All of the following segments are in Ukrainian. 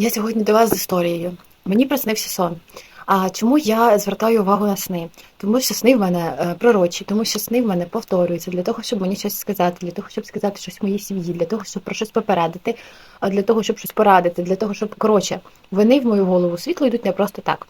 Я сьогодні до вас з історією. Мені приснився сон. А чому я звертаю увагу на сни? Тому що сни в мене е, пророчі, тому що сни в мене повторюються для того, щоб мені щось сказати, для того, щоб сказати щось моїй сім'ї, для того, щоб про щось попередити, а для того, щоб щось порадити, для того, щоб коротше, вони в мою голову світло йдуть не просто так.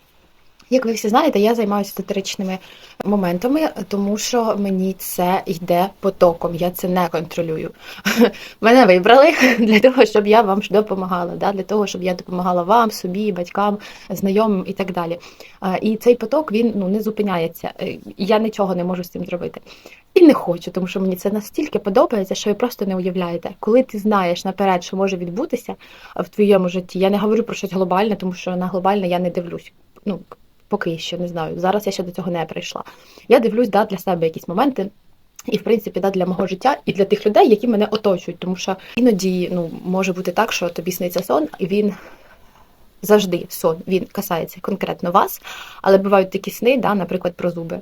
Як ви всі знаєте, я займаюся езотеричними моментами, тому що мені це йде потоком, я це не контролюю. Мене вибрали для того, щоб я вам допомагала, да? для того, щоб я допомагала вам, собі, батькам, знайомим і так далі. І цей поток він ну, не зупиняється. Е, Я нічого не можу з цим зробити. І не хочу, тому що мені це настільки подобається, що ви просто не уявляєте. Коли ти знаєш наперед, що може відбутися в твоєму житті, я не говорю про щось глобальне, тому що на глобальне я не дивлюсь. Ну, поки що не знаю. Зараз я ще до цього не прийшла. Я дивлюсь да, для себе якісь моменти. І, в принципі, да, для мого життя і для тих людей, які мене оточують, тому що іноді ну, може бути так, що тобі сниться сон, і він завжди сон він касається конкретно вас, але бувають такі сни, да, наприклад, про зуби,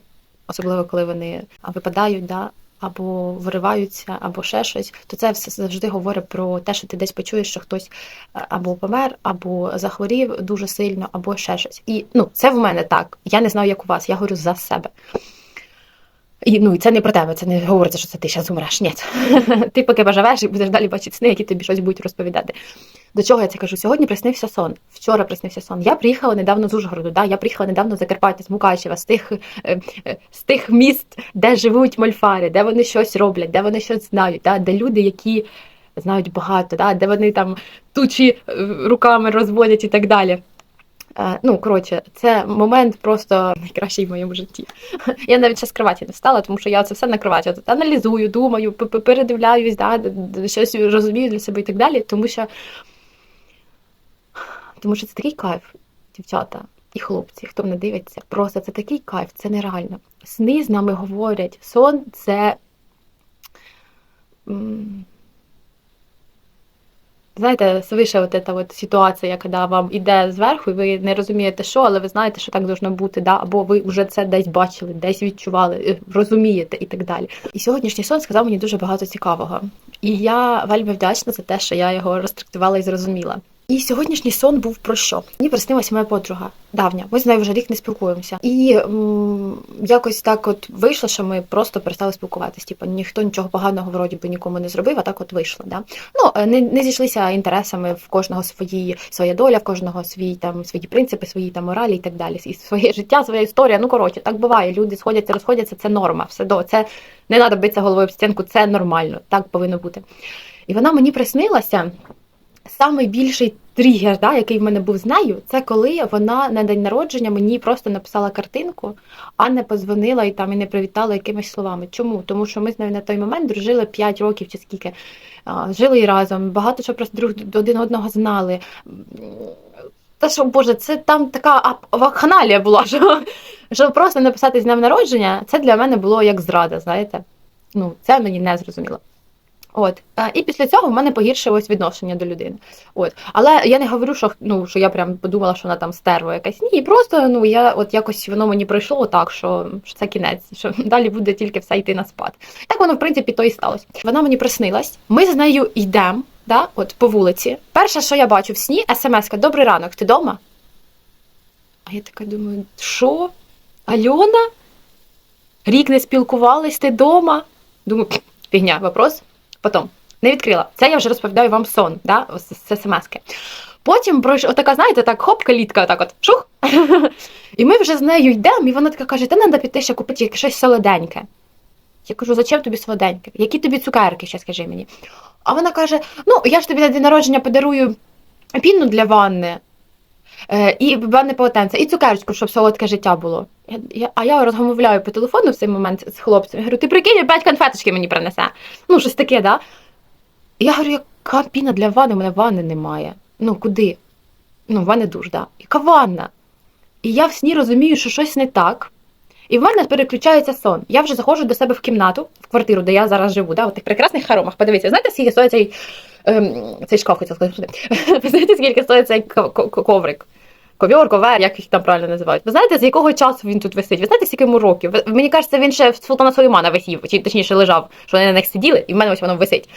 особливо коли вони випадають, да, або вириваються, або ще щось, то це все завжди говорить про те, що ти десь почуєш, що хтось е, або помер, або захворів дуже сильно, або ще щось. І ну, це в мене так. Я не знаю, як у вас, я говорю за себе. І ну, і це не про тебе, це не говориться, що це ти зараз умреш. Ні. Ти поки поживеш і будеш далі бачити сни, які тобі щось будуть розповідати. До чого я це кажу? Сьогодні приснився сон. Вчора приснився сон. Я приїхала недавно з Ужгороду, да? я приїхала недавно з Закарпаття, з Мукачева, з тих, е, е, з тих міст, де живуть мольфари, де вони щось роблять, де вони щось знають, да? де люди, які знають багато, да? де вони там тучі е, руками розводять і так далі. Ну, коротше, це момент просто найкращий в моєму житті. Я навіть ще з кроваті не встала, тому що я це все на кроваті От аналізую, думаю, передивляюсь, да, щось розумію для себе і так далі. Тому що, тому що це такий кайф, дівчата і хлопці, хто мене дивиться, просто це такий кайф, це нереально. Сни з нами говорять. Сон це. Знаєте, свише от ця от ситуація, коли вам іде зверху, і ви не розумієте, що, але ви знаєте, що так должно бути, да? або ви вже це десь бачили, десь відчували, е, розумієте і так далі. І сьогоднішній сон сказав мені дуже багато цікавого. І я вельми вдячна за те, що я його розтрактувала і зрозуміла. І сьогоднішній сон був про що? Мені приснилася моя подруга давня. Ми з нею вже рік не спілкуємося. І м, якось так от вийшло, що ми просто перестали спілкуватись. Типу, ніхто нічого поганого вроді би нікому не зробив, а так от вийшло. Да? Ну, е, не, не зійшлися інтересами в кожного свої, своя доля, в кожного свій там свої принципи, свої там моралі і так далі. І своє життя, своя історія. Ну коротше, так буває. Люди сходяться, розходяться, це норма. Все до це не треба битися головою об стінку, це нормально, так повинно бути. І вона мені приснилася. Самий більший тригер, да, який в мене був з нею, це коли вона на день народження мені просто написала картинку, а не позвонила і там і не привітала якимись словами. Чому? Тому що ми з нею на той момент дружили 5 років чи скільки, жили разом, багато що просто друг один одного знали. Та що, Боже, це там така вакханалія була, що, що просто написати з днем народження, це для мене було як зрада, знаєте? Ну, це мені не зрозуміло. От і після цього в мене погіршилось відношення до людини. От, але я не говорю, що ну що я прям подумала, що вона там стерва якась. Ні, просто ну я от якось воно мені пройшло так, що, що це кінець, що далі буде тільки все йти на спад. Так воно в принципі то і сталося. Вона мені приснилась. Ми з нею йдемо, да, от по вулиці. Перше, що я бачу в сні, смс-ка Добрий ранок, ти вдома? А я така думаю, що? Альона? Рік не спілкувались, ти вдома? Думаю, фігня, вопрос. Потім не відкрила. Це я вже розповідаю вам сон, да? з, смс-ки. Потім пройшла, отака, знаєте, так хоп, калітка, так от шух. і ми вже з нею йдемо, і вона така каже: ти треба піти ще купити щось солоденьке. Я кажу, зачем тобі солоденьке? Які тобі цукерки, ще скажи мені. А вона каже: Ну, я ж тобі на день народження подарую пінну для ванни. Е, і ванне полотенце, і цукерочку, щоб солодке життя було. Я, я, а я розмовляю по телефону в цей момент з хлопцем. Я говорю, ти прикинь, п'ять конфеточки мені принесе. Ну, щось таке, да? Я говорю, яка піна для ванни? У мене ванни немає. Ну, куди? Ну, ванни душ, да. Яка ванна? І я в сні розумію, що щось не так. І в мене переключається сон. Я вже заходжу до себе в кімнату, в квартиру, де я зараз живу, да, в тих прекрасних хоромах. Подивіться, знаєте, скільки стоїть цей, ем, цей шкаф, хотів сказати. Знаєте, скільки стоїть цей коврик? Ковьор, ковер, як їх там правильно називають. Ви знаєте, з якого часу він тут висить? Ви знаєте, скільки йому років? Мені кажеться, він ще в Султана Сулеймана висів, чи точніше лежав, що вони на них сиділи, і в мене ось воно висить.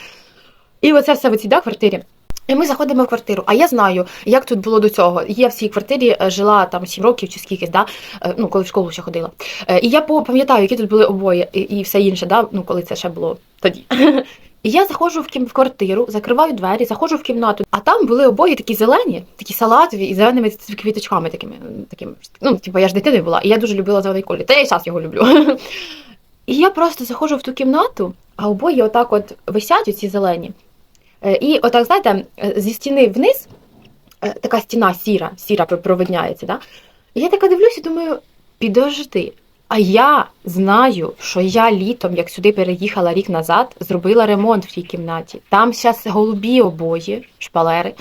І оце все в цій да, квартирі. І ми заходимо в квартиру. А я знаю, як тут було до цього. Я в цій квартирі е, жила там 7 років чи скільки, да? е, ну, коли в школу ще ходила. Е, І я пам'ятаю, які тут були обої і, і все інше, да? ну, коли це ще було тоді. І я заходжу в кім в квартиру, закриваю двері, заходжу в кімнату, а там були обої такі зелені, такі салатові і зеленими квіточками такими. такими. Ну, типу, я ж дитиною була, і я дуже любила зелений колір. Та я і зараз його люблю. І я просто заходжу в ту кімнату, а обої отак от висять оці зелені. Е, І отак, знаєте, е, зі стіни вниз, е, така стіна сіра, сіра пр- провидняється, да? І я така дивлюся і думаю, підожди. А я знаю, що я літом, як сюди переїхала рік назад, зробила ремонт в тій кімнаті. Там зараз голубі обої, шпалери.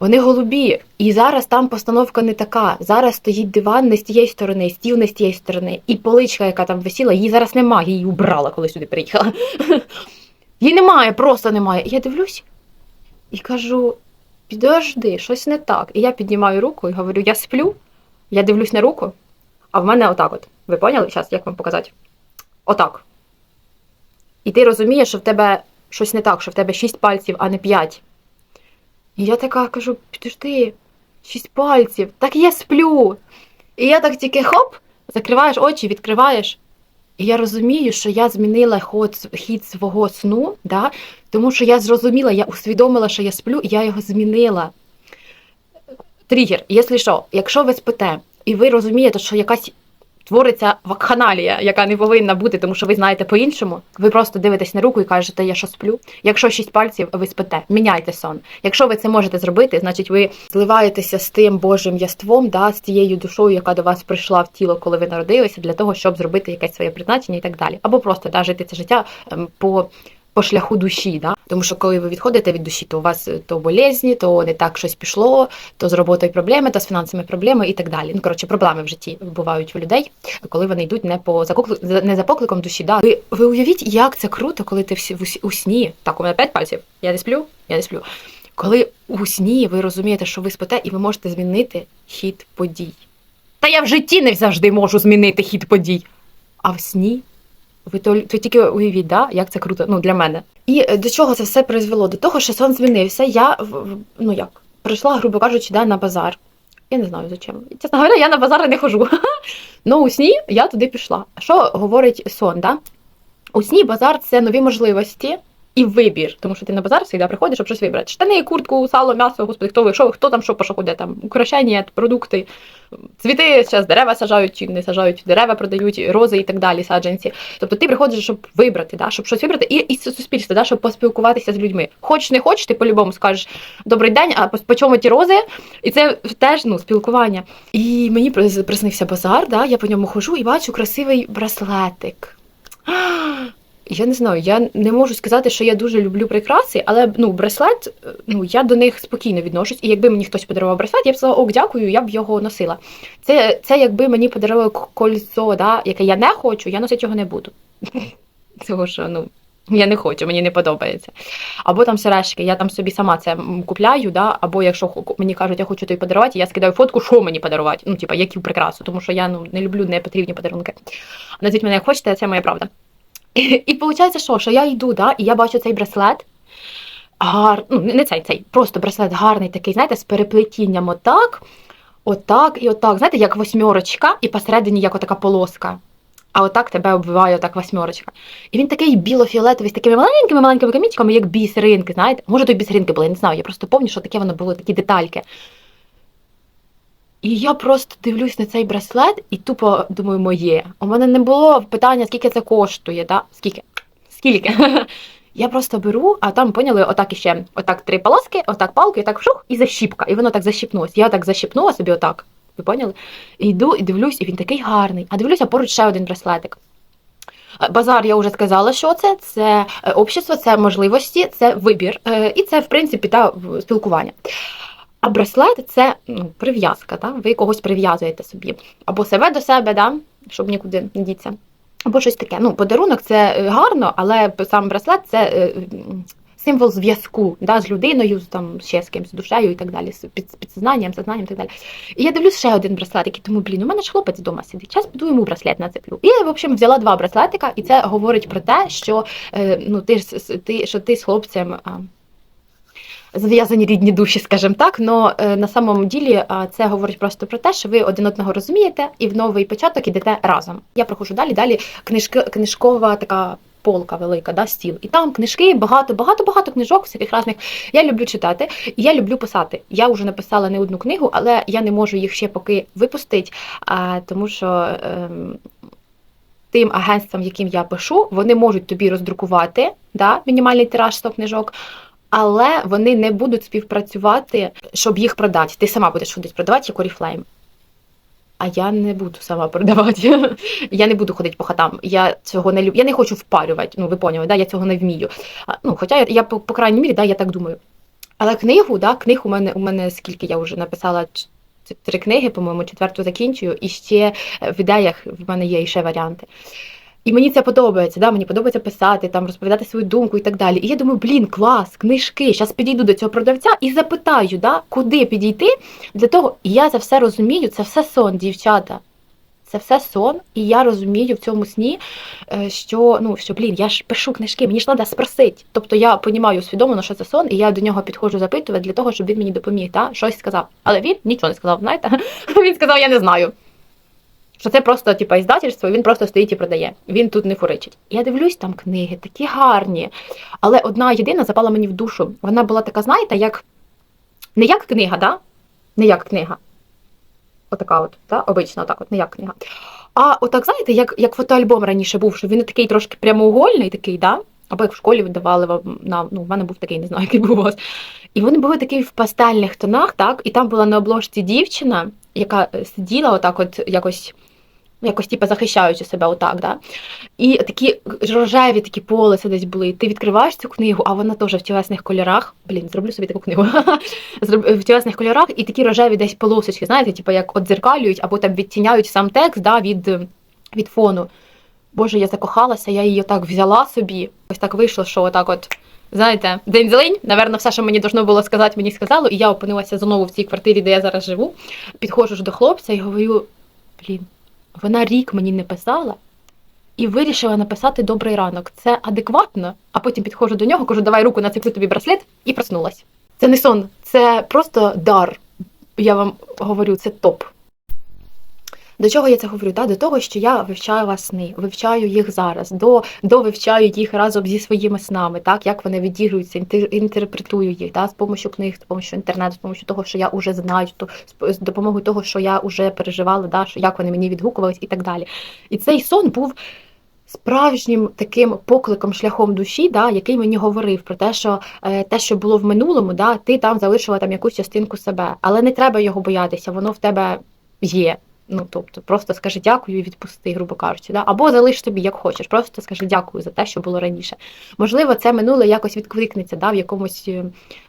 Вони голубі. І зараз там постановка не така. Зараз стоїть диван не з тієї сторони, стіл не з тієї сторони. І поличка, яка там висіла, її зараз немає, її убрала, коли сюди приїхала. Її немає, просто немає. І я дивлюсь і кажу: підожди, щось не так. І я піднімаю руку і говорю: я сплю, я дивлюсь на руку, а в мене отак от. Ви поняли? Зараз як вам показати? Отак. І ти розумієш, що в тебе щось не так, що в тебе шість пальців, а не п'ять. І я така кажу: підожди, шість пальців, так я сплю. І я так тільки хоп, закриваєш очі, відкриваєш. І я розумію, що я змінила ход, хід свого сну, да? тому що я зрозуміла, я усвідомила, що я сплю, і я його змінила. Тригер, якщо що, якщо ви спите, і ви розумієте, що якась твориться вакханалія, яка не повинна бути, тому що ви знаєте по-іншому, ви просто дивитесь на руку і кажете, я що сплю. Якщо шість пальців, ви спите, міняйте сон. Якщо ви це можете зробити, значить ви зливаєтеся з тим Божим яством, да, з тією душою, яка до вас прийшла в тіло, коли ви народилися, для того, щоб зробити якесь своє призначення і так далі. Або просто да, жити це життя ем, по. По шляху душі, да? тому що коли ви відходите від душі, то у вас е, то болезні, то не так щось пішло, то з роботою проблеми, то з фінансами проблеми і так далі. Ну коротше, проблеми в житті бувають у людей, коли вони йдуть не по закукли... не за покликом душі. Да. Ви, ви уявіть, як це круто, коли ти всі у сні. Так, у мене п'ять пальців. Я не сплю, я не сплю. Коли у сні ви розумієте, що ви спите, і ви можете змінити хід подій. Та я в житті не завжди можу змінити хід подій. А в сні ви то то тільки уявіть, да, як це круто ну, для мене. І е, до чого це все призвело? До того, що сон змінився. Я ну як прийшла, грубо кажучи, да, на базар. Я не знаю зачем. Чесно говоря, я на базари не хожу. Ну у сні я туди пішла. Що говорить сон? Да? У сні базар це нові можливості і вибір. Тому що ти на базар завжди приходиш, щоб щось вибрати. Штани, куртку, сало, м'ясо, господи, хто ви, що, хто там що пошукує, там украшення, продукти, цвіти, зараз дерева сажають чи не сажають, дерева продають, рози і так далі, саджанці. Тобто ти приходиш, щоб вибрати, да, щоб щось вибрати, і, і суспільство, да, щоб поспілкуватися з людьми. Хочеш, не хочеш, ти по-любому скажеш добрий день, а по чому ті рози? І це теж ну, спілкування. І мені приснився базар, да, я по ньому хожу і бачу красивий браслетик. Я не знаю, я не можу сказати, що я дуже люблю прикраси, але ну, браслет, е, ну я до них спокійно відношусь. І якби мені хтось подарував браслет, я б сказала, ок, дякую, я б його носила. Це, це якби мені подарували кольцо, да, яке я не хочу, я носити його не буду. Тому що ну, я не хочу, мені не подобається. Або там сережки, я там собі сама це купляю, да, або якщо мені кажуть, я хочу тобі подарувати, я скидаю фотку, що мені подарувати. Ну, типа, яку прикрасу, тому що я ну, не люблю непотрібні подарунки. Назвіть мене як хочете, це моя правда. І, виходить, що, що я йду, да, і я бачу цей браслет. Гар... Ну, не цей, цей, просто браслет гарний такий, знаєте, з переплетінням отак, отак і отак. Знаєте, як восьмерочка, і посередині як отака полоска. А отак тебе обвиває отак восьмерочка. І він такий біло-фіолетовий, з такими маленькими маленькими камінчиками, як бісеринки, знаєте. Може, то й бісеринки були, я не знаю. Я просто пам'ятаю, що таке воно було, такі детальки. І я просто дивлюсь на цей браслет і тупо думаю, моє. У мене не було питання, скільки це коштує, да? Скільки? Скільки? Я просто беру, а там поняли, отак іще, отак три полоски, отак палки, отак вшух, і защіпка. І воно так защіпнулось. Я так защіпнула собі отак. Ви поняли? І йду і дивлюсь, і він такий гарний. А дивлюся поруч ще один браслетик. Е, Базар, я вже сказала, що це. Це е, общество, це можливості, це вибір. е, І це, в принципі, та спілкування. А браслет це ну, прив'язка, та? ви когось прив'язуєте собі. Або себе до себе, да? щоб нікуди не діться. Або щось таке. Ну, подарунок це е, гарно, але сам браслет це е, символ зв'язку да, з людиною, там, ще з кимось, з душею і так далі, з під, з підсознанням, сознанням і так далі. І я дивлюсь ще один браслет, який тому, блін, у мене ж хлопець вдома сидить, час піду йому браслет нацеплю. І я, в общем, взяла два браслетика, і це говорить про те, що, е, ну, ти, ти, що ти з хлопцем. Зв'язані рідні душі, скажімо так. Но е, на самому ділі а, це говорить просто про те, що ви один одного розумієте і в новий початок ідете разом. Я проходжу далі. Далі книжки, книжкова така. Полка велика, да, стіл. І там книжки, багато, багато, багато книжок, всяких різних. Я люблю читати і я люблю писати. Я вже написала не одну книгу, але я не можу їх ще поки випустити, а, тому що ем, тим агентствам, яким я пишу, вони можуть тобі роздрукувати да, мінімальний тираж 100 книжок, але вони не будуть співпрацювати, щоб їх продати. Ти сама будеш ходити продавати, як Oriflame. А я не буду сама продавати. Я не буду ходити по хатам. Я цього не люблю. Я не хочу впарювати. Ну, ви поняли, да? я цього не вмію. Ну, хоча я, я по, по крайній мірі, да, я так думаю. Але книгу, да, книг у мене у мене скільки я вже написала три книги, по-моєму, четверту закінчую, і ще в ідеях в мене є ще варіанти. І мені це подобається, да? мені подобається писати, там, розповідати свою думку і так далі. І я думаю, блін, клас, книжки. Зараз підійду до цього продавця і запитаю, да, куди підійти для того. І я це все розумію, це все сон, дівчата. Це все сон, і я розумію в цьому сні, е, що ну що блін, я ж пишу книжки, мені ж треба спросити. Тобто я понімаю усвідомлено, що це сон, і я до нього підходжу запитувати для того, щоб він мені допоміг, та щось сказав. Але він нічого не сказав, знаєте? Він сказав, я не знаю. Що це просто типа іздательство, він просто стоїть і продає. Він тут не фуричить. Я дивлюсь, там книги такі гарні. Але одна єдина запала мені в душу. Вона була така, знаєте, як не як книга, да? Не як книга. Отака от, да? обична, отак от, не як книга. А отак, знаєте, як, як фотоальбом раніше був, що він такий трошки прямоугольний, такий, да? або як в школі видавали вам на ну, в мене був такий, не знаю, який був у вас. І вони були такі в пастельних тонах, так? І там була на обложці дівчина, яка е, сиділа отак, от якось, якось типу, захищаючи себе, отак, да? І такі рожеві такі полиси десь були. Ти відкриваєш цю книгу, а вона теж в тілесних кольорах. Блін, зроблю собі таку книгу. В тілесних кольорах, і такі рожеві десь полосочки, знаєте, типу, як одзеркалюють або там відтіняють сам текст да, від, від фону. Боже, я закохалася, я її так взяла собі. Ось так вийшло, що отак от. Знаєте, день зелень, наверно, все, що мені должно було сказати, мені сказало, і я опинилася знову в цій квартирі, де я зараз живу. Підходжу ж до хлопця і говорю: блін, вона рік мені не писала і вирішила написати добрий ранок. Це адекватно. А потім підходжу до нього, кажу, давай руку нацеплю тобі браслет і проснулась. Це не сон, це просто дар. Я вам говорю, це топ. До чого я це говорю? Да? До того, що я вивчаю сни, вивчаю їх зараз, до, до вивчаю їх разом зі своїми снами, так як вони відігруються, інтер, інтерпретую їх да? з допомогою книг, з допомогою інтернету, з допомогою того, що я вже знаю, то з допомогою того, що я вже переживала, да? що як вони мені відгукувались і так далі. І цей сон був. Справжнім таким покликом шляхом душі, да, який мені говорив про те, що е, те, що було в минулому, да, ти там залишила там якусь частинку себе, але не треба його боятися, воно в тебе є. Ну, тобто, просто скажи дякую і відпусти, грубо кажучи, да? або залиш собі як хочеш, просто скажи дякую за те, що було раніше. Можливо, це минуле якось відкликнеться да, в якомусь е,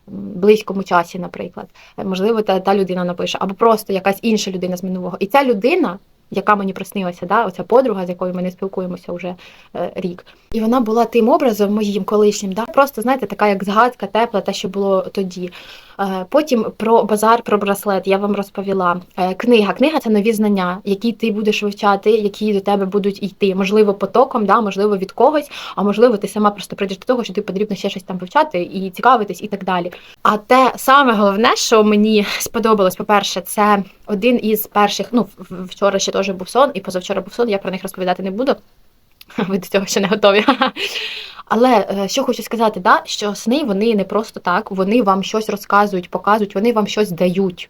близькому часі, наприклад. Е, Можливо, та, та людина напише, або просто якась інша людина з минулого. І ця людина, яка мені приснилася, да, оця подруга, з якою ми не спілкуємося вже е, рік. І вона була тим образом моїм колишнім, да, просто знаєте, така як згадка, тепла, те, що було тоді. Е, Потім про базар, про браслет я вам розповіла. Е, Книга. Книга це нові знання, які ти будеш вивчати, які до тебе будуть йти. Можливо, потоком, да, можливо, від когось, а можливо, ти сама просто прийдеш до того, що ти потрібно ще щось там вивчати і цікавитись, і так далі. А те саме головне, що мені сподобалось, по-перше, це один із перших. Ну, вчора ще теж був сон, і позавчора був сон. Я про них розповідати не буду. Ви до цього ще не готові. Але е, що хочу сказати, да, що сни вони не просто так, вони вам щось розказують, показують, вони вам щось дають.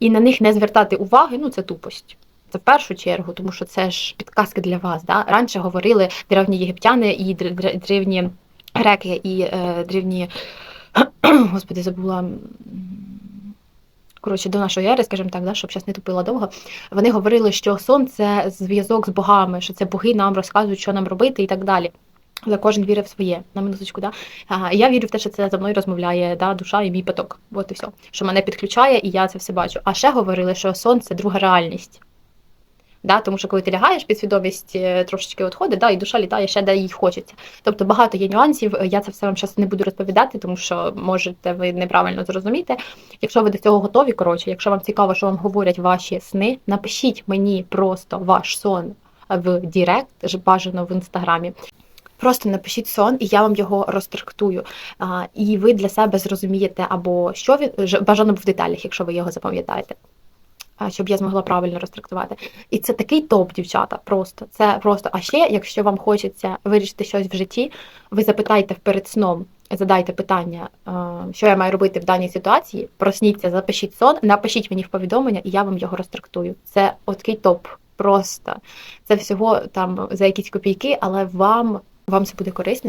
І на них не звертати уваги, ну це тупость. Це в першу чергу, тому що це ж підказки для вас. Да? Раніше говорили древні єгиптяни і др- др- древні греки, і е, древні. Господи, забула. Коротше, до нашої ери, скажімо так, да, щоб зараз не тупила довго. Вони говорили, що сон це зв'язок з богами, що це боги нам розказують, що нам робити і так далі. Але кожен вірив своє на минуточку. Да? А, я вірю в те, що це за мною розмовляє да, душа і мій поток. От і все. Що мене підключає, і я це все бачу. А ще говорили, що сон це друга реальність. Да? Тому що коли ти лягаєш, підсвідомість е, трошечки відходить, да, і душа літає ще де їй хочеться. Тобто багато є нюансів. Я це все вам зараз не буду розповідати, тому що можете ви неправильно зрозуміти. Якщо ви до цього готові, коротше, якщо вам цікаво, що вам говорять ваші сни, напишіть мені просто ваш сон в Дірект, бажано в інстаграмі. Просто напишіть сон, і я вам його розтрактую. І ви для себе зрозумієте, або що він бажано в деталях, якщо ви його запам'ятаєте. Щоб я змогла правильно розтрактувати. І це такий топ, дівчата. Просто це просто. А ще, якщо вам хочеться вирішити щось в житті, ви запитайте перед сном, задайте питання, що я маю робити в даній ситуації. Просніться, запишіть сон, напишіть мені в повідомлення, і я вам його розтрактую. Це такий топ. Просто це всього там за якісь копійки, але вам, вам це буде корисно.